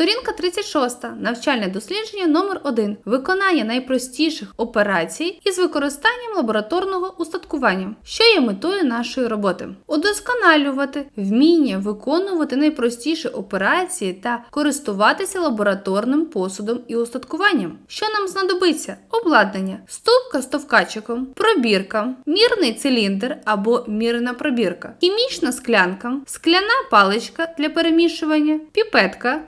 Сторінка 36. Навчальне дослідження номер 1 Виконання найпростіших операцій із використанням лабораторного устаткування. Що є метою нашої роботи? Удосконалювати вміння виконувати найпростіші операції та користуватися лабораторним посудом і устаткуванням. Що нам знадобиться? Обладнання, ступка з товкачиком, пробірка, мірний циліндр або мірна пробірка, хімічна склянка, скляна паличка для перемішування, піпетка,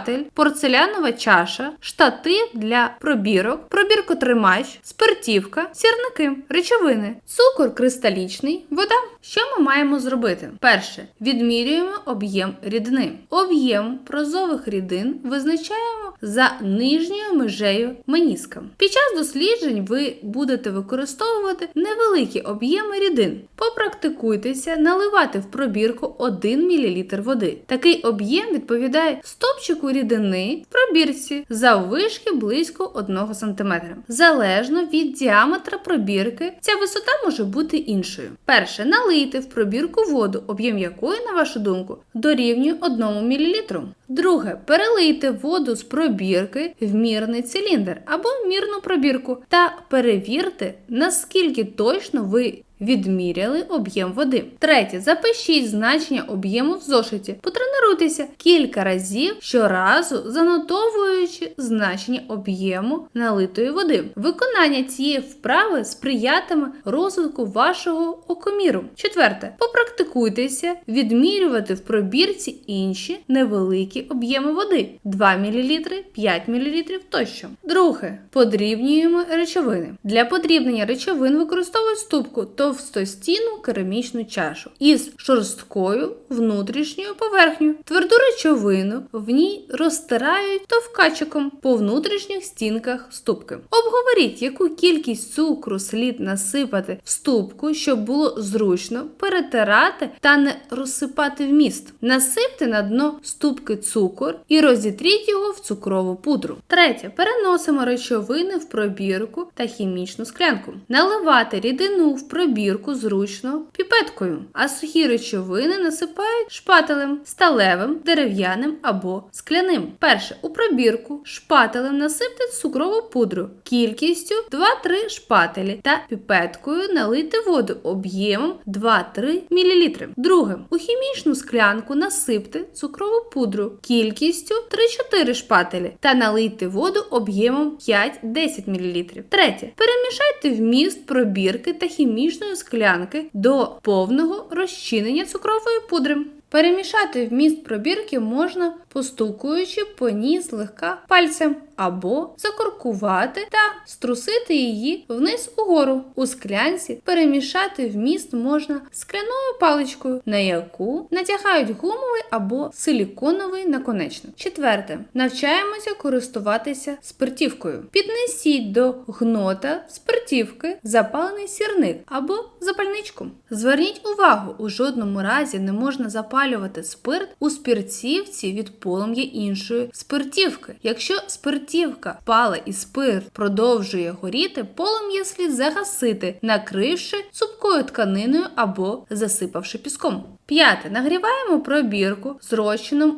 шпатель, порцелянова чаша, штатив для пробірок, пробіркотримач, спиртівка, сірники, речовини, цукор кристалічний, вода. Що ми маємо зробити? Перше, відмірюємо об'єм рідини. Об'єм прозових рідин визначаємо за нижньою межею меніска. Під час досліджень ви будете використовувати невеликі об'єми рідин. Попрактикуйтеся наливати в пробірку 1 мл води. Такий об'єм відповідає стопчику рідини в пробірці заввишки близько 1 см. Залежно від діаметра пробірки, ця висота може бути іншою. Перше, налийте в пробірку воду, об'єм якої, на вашу думку, дорівнює 1 мл. Друге, перелийте воду з пробірки в мірний циліндр або мірну пробірку та перевірте, наскільки точно ви відміряли об'єм води. Третє, запишіть значення об'єму в зошиті. Потренуйтеся кілька разів щоразу, занотовуючи значення об'єму налитої води. Виконання цієї вправи сприятиме розвитку вашого окоміру. Четверте, попрактикуйтеся відмірювати в пробірці інші невеликі об'єми води 2 мл, 5 мл тощо. Друге, подрібнюємо речовини. Для подрібнення речовин використовують ступку товстостінну керамічну чашу із шорсткою внутрішньою поверхнею. Тверду речовину в ній розтирають товкачиком по внутрішніх стінках ступки. Обговоріть, яку кількість цукру слід насипати в ступку, щоб було зручно перетирати та не розсипати вміст. Насипте на дно ступки цукор і розітріть його в цукрову пудру. Третє. Переносимо речовини в пробірку та хімічну склянку. Наливати рідину в пробірку зручно піпеткою, а сухі речовини насипають шпателем, сталевим, дерев'яним або скляним. Перше. У пробірку шпателем насипте цукрову пудру кількістю 2-3 шпателі та піпеткою налити воду об'ємом 2-3 мл. Друге. У хімічну склянку насипте цукрову пудру кількістю 3-4 шпателі та налийте воду об'ємом 5-10 мл. Третє. Перемішайте вміст пробірки та хімічної склянки до повного розчинення цукрової пудри. Перемішати вміст пробірки можна постукуючи по ній злегка пальцем, або закоркувати та струсити її вниз угору. У склянці перемішати вміст можна скляною паличкою, на яку натягають гумовий або силіконовий наконечник. Четверте. Навчаємося користуватися спиртівкою. Піднесіть до гнота спиртівки запалений сірник або запальничку. Зверніть увагу, у жодному разі не можна запалювати спирт у спиртівці від полум'я іншої спиртівки. Якщо спиртівка пале і спирт продовжує горіти, полум'я слід загасити, накривши цупкою тканиною або засипавши піском. П'яте. Нагріваємо пробірку з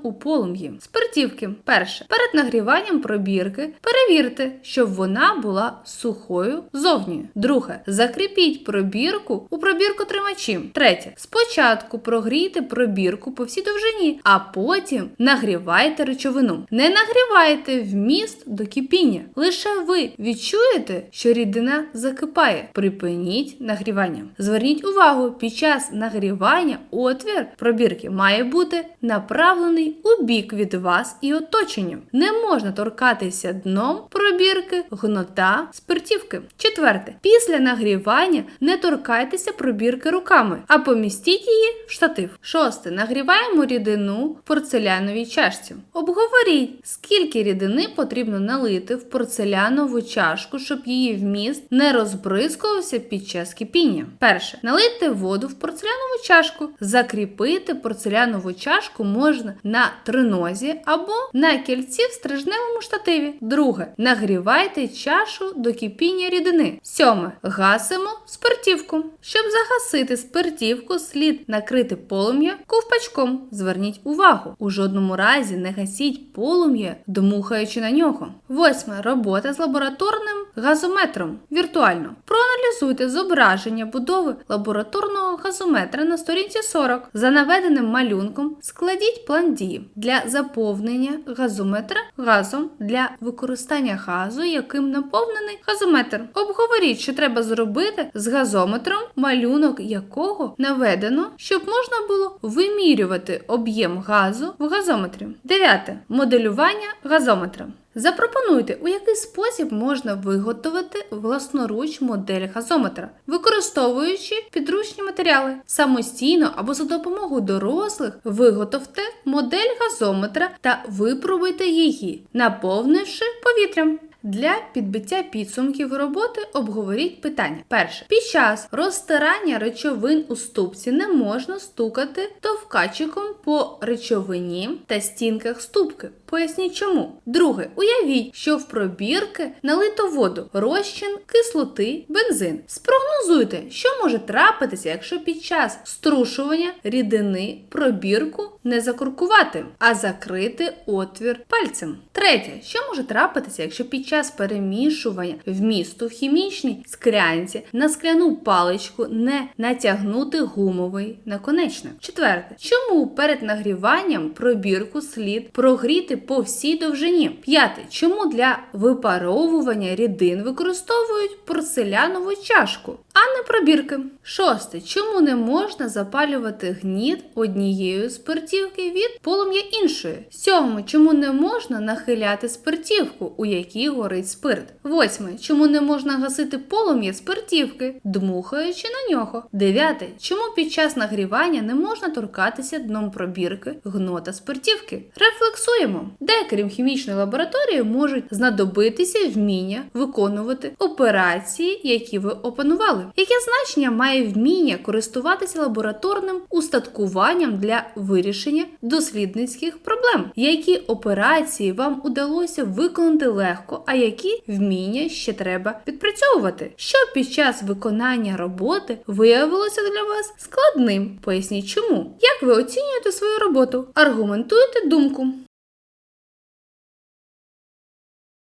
у полум'ї. Спиртівки. Перше. Перед нагріванням пробірки перевірте, щоб вона була сухою зовні. Друге. Закріпіть пробірку у пробірку тримачі. Третє. Спочатку прогрійте пробірку по всій довжині, а потім нагрівайте речовину. Не нагрівайте вміст до кипіння. Лише ви відчуєте, що рідина закипає. Припиніть нагрівання. Зверніть увагу, під час нагрівання отвір пробірки має бути направлений у бік від вас і оточенням. Не можна торкатися дном пробірки, гнота, спиртівки. Четверте. Після нагрівання не торкайтеся пробірки руками, а помістіть її в штатив. Шосте. Нагріваємо рідину в порцеляновій чашці. Обговоріть, скільки рідини потрібно налити в порцелянову чашку, щоб її вміст не розбризкувався під час кипіння. Перше. Налийте воду в порцелянову чашку. Закріпити порцелянову чашку можна на тринозі або на кільці в стрижневому штативі. Друге. Нагрівайте Нагрівайте чашу до кипіння рідини. Сьоме. Гасимо спиртівку. Щоб загасити спиртівку, слід накрити полум'я ковпачком. Зверніть увагу, у жодному разі не гасіть полум'я, дмухаючи на нього. Восьме. Робота з лабораторним газометром. Віртуально. Проаналізуйте зображення будови лабораторного газометра на сторінці 40. За наведеним малюнком складіть план дії для заповнення газометра газом для використання газу, яким наповнений газометр. Обговоріть, що треба зробити з газометром, малюнок якого наведено, щоб можна було вимірювати об'єм газу в газометрі. Дев'яте. Моделювання газометра. Запропонуйте, у який спосіб можна виготовити власноруч модель газометра, використовуючи підручні матеріали. Самостійно або за допомогою дорослих виготовте модель газометра та випробуйте її, наповнивши повітрям. Для підбиття підсумків роботи обговоріть питання. Перше. Під час розтирання речовин у ступці не можна стукати товкачиком по речовині та стінках ступки. Поясніть чому. Друге. Уявіть, що в пробірки налито воду, розчин, кислоти, бензин. Спрогнозуйте, що може трапитися, якщо під час струшування рідини пробірку не закуркувати, а закрити отвір пальцем. Третє, що може трапитися, якщо під час перемішування вмісту в хімічній склянці на скляну паличку не натягнути гумовий наконечник. Четверте, чому перед нагріванням пробірку слід прогріти по всій довжині? П'яте, чому для випаровування рідин використовують порцелянову чашку, а не пробірки? Шосте, чому не можна запалювати гніт однією спиртівки від полум'я іншої? Сьоме, чому не можна нахиляти спиртівку, у якій горить спирт? Восьме, чому не можна гасити полум'я спиртівки, дмухаючи на нього? Дев'яте, чому під час нагрівання не можна торкатися дном пробірки гнота спиртівки? Рефлексуємо, де крім хімічної лабораторії можуть знадобитися вміння виконувати операції, які ви опанували. Яке значення має вміння користуватися лабораторним устаткуванням для вирішення дослідницьких проблем? Які операції вам удалося виконати легко, а які вміння ще треба підпрацьовувати? Що під час виконання роботи виявилося для вас складним? Поясніть чому. Як ви оцінюєте свою роботу? Аргументуйте думку.